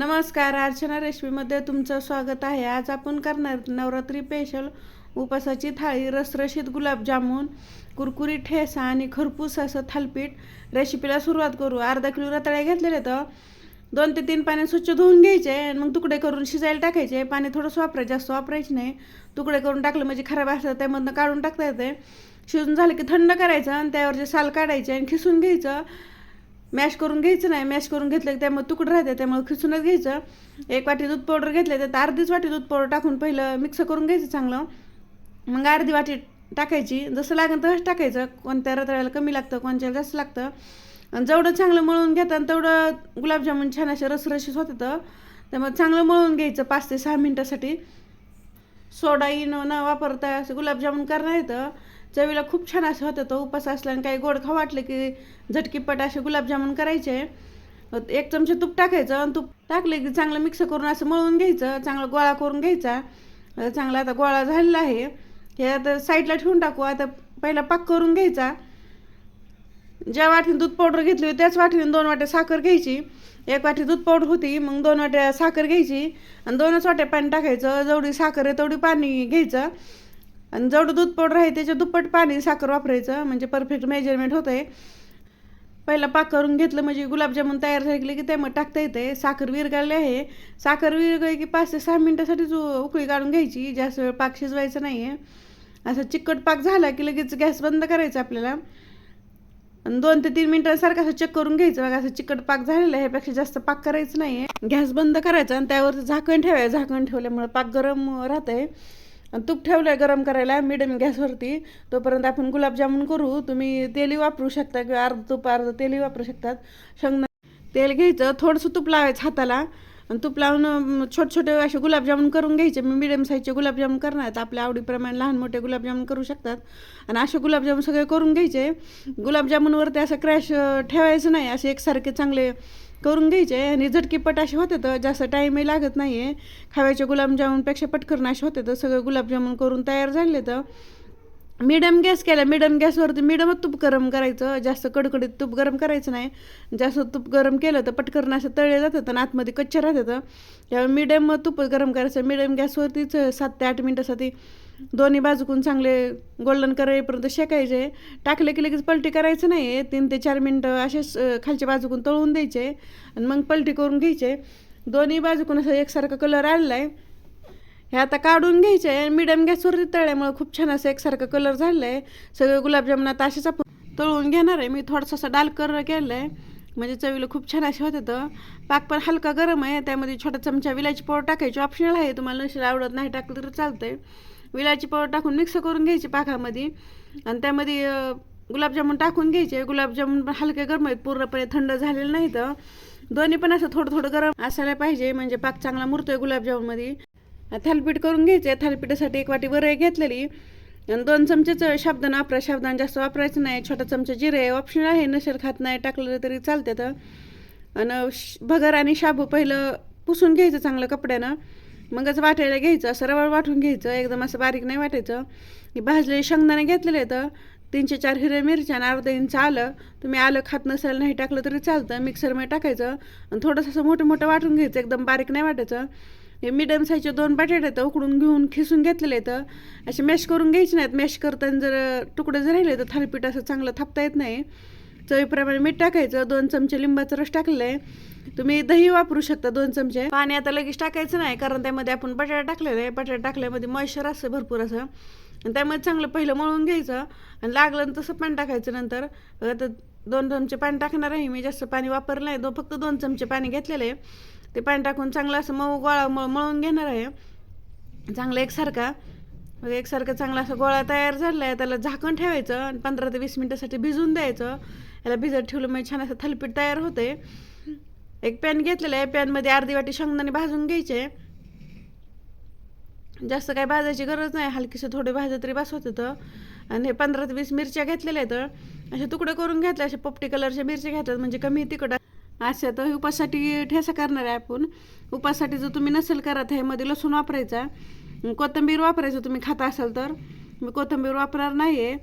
नमस्कार अर्चना रेसिपीमध्ये तुमचं स्वागत आहे. आज आपण करणार नवरात्री स्पेशल उपासाची थाळी रसरशीत गुलाबजामुन कुरकुरी ठेसा आणि खरपूस असं थालपीठ रेसिपीला सुरुवात करू. अर्धा किलो रताळ्या घेतलेले तर दोन ते तीन पाणी स्वच्छ धुवून घ्यायचे आणि मग तुकडे करून शिजायला टाकायचे. पाणी थोडंसं वापरायचं जास्त वापरायचं नाही. तुकडे करून टाकलं म्हणजे खराब असतं त्यामधनं काढून टाकता येते. शिजून झालं की थंड करायचं आणि त्यावरचे साल काढायचे आणि खिसून घ्यायचं. मॅश करून घ्यायचं नाही. मॅश करून घेतलं की त्यामुळे तुकडं राहते त्यामुळे खिसूनच घ्यायचं. एक वाटी दूध पावडर घेतलं त्यात अर्धीच वाटी दूध पावडर टाकून पहिलं मिक्स करून घ्यायचं चांगलं. मग अर्धी वाटी टाकायची. जसं लागेल तसंच टाकायचं. कोणत्या रताळ्याला कमी लागतं कोणत्याला जास्त लागतं. आणि जेवढं चांगलं मळून घेतात तेवढं गुलाबजामुन छान असे रसरशीत होतं त्यामुळे चांगलं मळून घ्यायचं पाच ते सहा मिनटासाठी. सोडा इनो न वापरता असं गुलाबजामुन करणार येतं चवीला खूप छान असं होतं तो उपास असल्याने काही गोड खाऊ वाटलं की झटकीपट असे गुलाबजामुन करायचे. एक चमचे तूप टाकायचं आणि तूप टाकले की चांगलं मिक्स करून असं मळून घ्यायचं चांगलं गोळा करून घ्यायचा. चांगला आता गोळा झालेला आहे. हे आता साईडला ठेवून टाकू आता पहिला पाक करून घ्यायचा. ज्या वाटीने दूध पावडर घेतली होती त्याच वाटीने दोन वाट्या साखर घ्यायची. एक वाटी दूध पावडर होती मग दोन वाट्या साखर घ्यायची. आणि दोनच वाट्या पाणी टाकायचं जेवढी साखर आहे तेवढी पाणी घ्यायचं. आणि जेवढं दूध पावडर आहे त्याच्या दुप्पट पाणी साखर वापरायचं म्हणजे परफेक्ट मेजरमेंट होतं आहे पहिला पाक करून घेतलं म्हणजे गुलाबजामुन तयार झाले की त्यामध्ये टाकता येते साखर विरगाळली आहे. साखर विरघळली की पाच ते सहा मिनटासाठी उकळी काढून घ्यायची. जास्त वेळ पाक शिजवायचा नाही आहे असं चिकट पाक झाला की लगेच गॅस बंद करायचा आपल्याला. आणि दोन ते तीन मिनटांसारखं असं चेक करून घ्यायचं. बघा असं चिकट पाक झालेलं आहे. ह्यापेक्षा जास्त पाक करायचं नाही आहे गॅस बंद करायचा आणि त्यावर झाकण ठेवायचं. झाकण ठेवल्यामुळे पाक गरम राहत आहे आणि तूप ठेवलं आहे गरम करायला मिडियम गॅसवरती तोपर्यंत आपण गुलाबजामुन करू. तुम्ही तेलही वापरू शकता किंवा अर्ध तूप अर्ध तेलही वापरू शकतात. शेंगदा तेल घ्यायचं. थोडंसं तूप लावायचं हाताला. आणि तूप लावून छोटे छोटे असे गुलाबजामुन करून घ्यायचे. मी मिडियम साईजचे गुलाबजामुन करणार आहेत. आपल्या आवडीप्रमाणे लहान मोठे गुलाबजामुन करू शकतात. आणि असे गुलाबजामुन सगळे करून घ्यायचे. गुलाबजामुनवरती असं क्रॅश ठेवायचं नाही. असे एकसारखे चांगले करून घ्यायचे आणि झटकीपट असे होते तर जास्त टाईमही लागत नाही आहे खाव्याच्या गुलाबजामुनपेक्षा पटकन असे होते तर सगळे गुलाबजामुन करून तयार झाले तर मिडम गॅस केला. मिडम गॅसवरती मिडमच तूप गरम करायचं. जास्त कडकडीत तूप गरम करायचं नाही. जास्त तूप गरम केलं तर पटकन असं तळले जातात आणि आतमध्ये कच्चे राहतात. त्यामुळे मिडियम तूप गरम करायचं. मिडम गॅसवरतीच सात ते आठ मिनटासाठी दोन्ही बाजूकून चांगले गोल्डन करेपर्यंत शेकायचे. टाकले की लगेच पलटी करायचं नाही. तीन ते चार मिनटं असेच खालच्या बाजूकून तळून द्यायचे आणि मग पलटी करून घ्यायचे. दोन्ही बाजूकून असं एकसारखा कलर आलेला आहे हे आता काढून घ्यायचे आहे मिडियम गॅसवरती तळल्यामुळे खूप छान असं एकसारखा कलर झालेला आहे सगळे गुलाबजामुन आता असेच आपण तळून घेणार आहे. मी थोडासा असा डाल कलर केला आहे म्हणजे चवीला खूप छान असे होते तर पाक पण हलका गरम आहे. त्यामध्ये छोटा चमचा विलायची पावडर टाकायची. ऑप्शनल आहे. तुम्हाला नशील आवडत नाही टाकलं तर चालतंय. विलायची पावडर टाकून मिक्स करून घ्यायची पाकामध्ये. आणि त्यामध्ये गुलाबजामुन टाकून घ्यायचे. गुलाबजामुन पण हलके गरम आहेत पूर्णपणे थंड झालेलं नाही तर दोन्ही पण असं थोडं थोडं गरम असायला पाहिजे म्हणजे पाक चांगला मुरतोय गुलाबजामुनमध्ये. थालपीठ करून घ्यायचे. थालपीठासाठी एक वाटी बरं घेतलेली. आणि दोन चमचेच शाबदान वापरा. शाबदान जास्त वापरायचं नाही. छोटा चमचा जिरे ऑप्शनल आहे. नसेल खात नाही टाकलं तरी चालते तर आणि भगर आणि शाबू पहिलं पुसून घ्यायचं चांगलं कपड्यानं. मगच वाटायला घ्यायचं असं वाटून घ्यायचं एकदम असं बारीक नाही वाटायचं. भाजलेले शेंगदाणे घेतलेले तर तीनशे चार हिरव्या मिरच्या आणि अर्धा इंच आलं. तुम्ही आलं खात नसेल नाही टाकलं तरी चालतं. मिक्सरमध्ये टाकायचं आणि थोडंसं असं मोठं मोठं वाटून घ्यायचं एकदम बारीक नाही वाटायचं. हे मिडियम साईजचे दोन बटाटे आहेत उकडून घेऊन खिसून घेतलेले आहेत. असे मॅश करून घ्यायचे नाहीत. मॅश करताना जर तुकडे जर राहिले तर थालीपीठ असं चांगलं थापता येत नाही. चवीप्रमाणे मीठ टाकायचं. दोन चमचे लिंबाचा रस टाकलेला आहे तुम्ही दही वापरू शकता दोन चमचे. पाणी आता लगेच टाकायचं नाही कारण त्यामध्ये आपण बटाटा टाकलेलं आहे. बटाटा टाकल्यामध्ये मॉइश्चर असतं भरपूर असं. आणि त्यामध्ये चांगलं पहिलं मळून घ्यायचं आणि लागलं तसं पाणी टाकायचं नंतर. दोन चमचे पाणी टाकणार आहे मी जास्त पाणी वापरलं नाही. दो फक्त दोन चमचे पाणी घेतलेलं आहे. ते पाणी टाकून चांगलं असं मऊ गोळा मळ मळून घेणार आहे. चांगलं एकसारखा. मग एकसारखं चांगला असं गोळा तयार झाला आहे त्याला झाकण ठेवायचं आणि पंधरा ते वीस मिनटासाठी भिजून द्यायचं. याला भिजत ठेवलं म्हणजे छान असं थालीपीठ तयार होते एक पॅन घेतलेलं आहे. पॅनमध्ये अर्धी वाटी शेंगदाणे भाजून घ्यायचे. जास्त काही भाजायची गरज नाही. हलकीसं थोडे भाजत तरी बस होत तर. आणि हे पंधरा ते वीस मिरच्या घेतलेल्या आहेत. असे तुकडे करून घेतले. असे पोपटी कलरच्या मिरच्या घेतल्यात. म्हणजे कमी तिकडं अशा तर उपासाठी ठेसा करणार आहे आपण. उपासाठी जर तुम्ही नसेल करत ह्यामध्ये लसूण वापरायचा. कोथिंबीर वापरायचं तुम्ही खाता असाल तर. मी कोथिंबीर वापरणार नाही आहे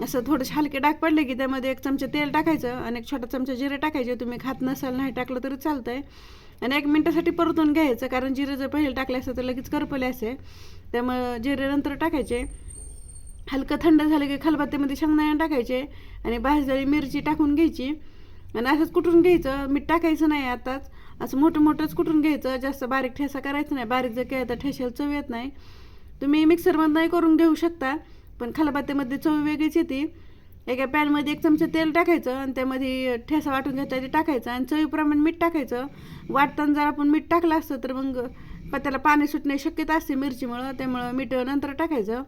असं थोडंसे हलके डाग पडले की त्यामध्ये एक चमचा तेल टाकायचं आणि एक छोटा चमचा जिरे टाकायचे. तुम्ही खात नसाल नाही टाकलं तरी आहे आणि एक मिनटासाठी परतून घ्यायचं कारण जिरे जर पहिले टाकले असतं तर लगेच करपले असे. त्यामुळं जिरे नंतर टाकायचे. हलकं थंड झालं की खलबत्त्यामध्ये शेंगदाणे टाकायचे आणि भाजलेली मिरची टाकून घ्यायची. आणि असंच कुठून घ्यायचं? मीठ टाकायचं नाही आताच. असं मोठं मोठंच कुठून घ्यायचं? जास्त बारीक ठेसा करायचं नाही. बारीक जर केलं तर ठेशाला चव येत नाही. तुम्ही मिक्सरमधनंही करून घेऊ शकता. पण खलबत्त्यामध्ये चव वेगळीच येते. एका पॅनमध्ये एक चमचा तेल टाकायचं आणि त्यामध्ये ठेसा वाटून घेतला ते टाकायचं आणि चवीप्रमाणे मीठ टाकायचं. वाटताना जर आपण मीठ टाकलं असतं तर मग त्याला पाणी सुटण्याची शक्यता असते मिरचीमुळं. त्यामुळं मीठ नंतर टाकायचं.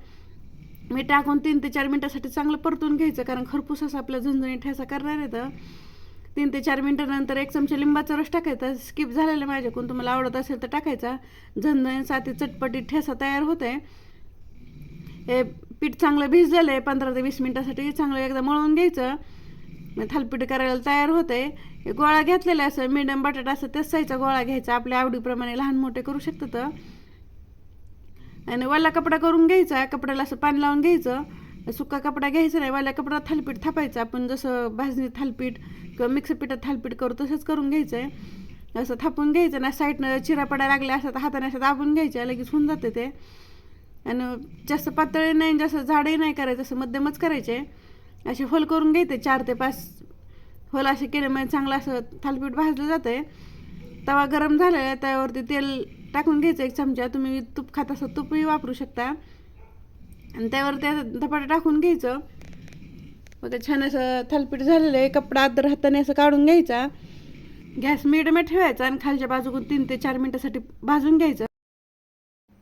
मीठ टाकून तीन ते चार मिनटासाठी चांगलं परतून घ्यायचं कारण खरपूस असं आपलं झणझणी ठेसा करणार येतं तीन ते चार मिनटानंतर एक चमचा लिंबाचा रस टाकायचा. स्किप झालेला माझ्याकडून. तुम्हाला आवडत असेल तर टाकायचा. झणझणी साथी चटपटीत ठेसा तयार होते हे पीठ चांगलं भिजलेलं आहे पंधरा ते वीस मिनटासाठी चांगलं एकदा मळून घ्यायचं. मग थालपीठ करायला तयार होते हे गोळा घेतलेला असं मिडियम बटाटा असं त्याच साईजचा गोळा घ्यायचा. आपल्या आवडीप्रमाणे लहान मोठे करू शकतात आणि वाला कपडा करून घ्यायचा कपड्याला असं पाणी लावून घ्यायचं. सुका कपडा घ्यायचा नाही वाल्या कपडा थालपीठ थापायचं. आपण जसं भाजणी थालपीठ किंवा मिक्स पिठात थालपीठ करू तसंच करून घ्यायचं आहे असं थापून घ्यायचं ना साईडनं चिरा पडायला लागल्या असं हाताने असं दाबून घ्यायच्या लगेच होऊन जाते ते. आणि जास्त पातळी नाही जास्त झाडही नाही करायचं असं मध्यमच करायचे. असे होल करून घ्यायचे चार ते पाच होल असे केल्यामुळे म्हणजे चांगलं असं थालपीठ भाजलं जातं तवा गरम झालेला आहे त्यावरती तेल टाकून घ्यायचं एक चमचा. तुम्ही तूप खात असं तूपही वापरू शकता. आणि त्यावर त्या धपाटा टाकून घ्यायचं. मग छान असं थालपीठ झालेलं आहे कपडा आदर हाताने असं काढून घ्यायचा. गॅस मिडियम ठेवायचा आणि खालच्या बाजूकडून तीन ते चार मिनटासाठी भाजून घ्यायचं.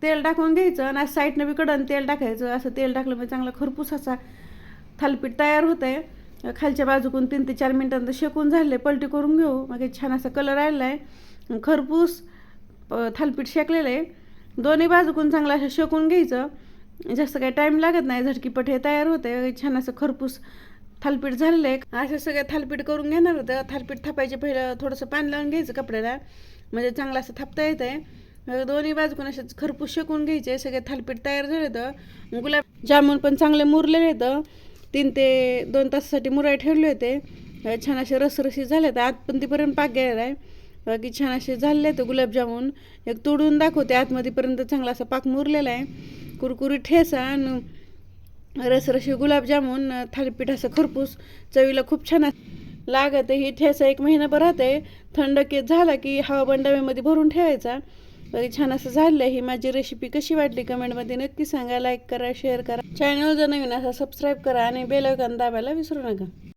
तेल टाकून घ्यायचं आणि असं साईडनं बी तेल टाकायचं. असं तेल टाकलं म्हणजे चांगला खरपूस असा थालपीठ तयार होत आहे खालच्या बाजूकून तीन ते चार मिनटानंतर शेकून झाले पलटी करून घेऊ. मग छान असा कलर आलेला आहे. खरपूस थालपीठ शेकलेलं आहे. दोन्ही बाजूकून चांगलं असं शेकून घ्यायचं. जास्त काही टाईम लागत नाही. झटकीपट हे तयार होते छान असं खरपूस थालपीठ झालेलं आहे. असं सगळं थालपीठ करून घेणार होतं. थालपीठ थापायचे पहिलं थोडंसं पाणी लावून घ्यायचं कपड्याला. म्हणजे चांगलं असं थापता येतं आहे दोन्ही बाजूकडून असे खरपूस शेकून घ्यायचे सगळे थालपीठ तयार झाले तर गुलाब जामून पण चांगले मुरलेले होतं. तीन ते दोन तासासाठी मुराय ठेवले होते. छान असे रसरशी झाले तर आतपर्यंत पाक गेलेला आहे. बाकी छान असे झाले आहेत गुलाबजामून एक तोडून दाखवते आतमध्येपर्यंत चांगला असा पाक मुरलेला आहे. कुरकुरी ठेसा आणि रसरशी गुलाबजामून थालीपीठ असं खरपूस चवीला खूप छान लागत ही ठेसा एक महिनाभर राहते. थंड की झाला की हवा डब्यामध्ये भरून ठेवायचा. बाकी छान असं झालं ही माझी रेसिपी कशी वाटली कमेंटमध्ये नक्की सांगा लाईक करा शेअर करा. चॅनल जर नवीन असा सबस्क्राईब करा आणि बेल आयकॉन दाबायला विसरू नका.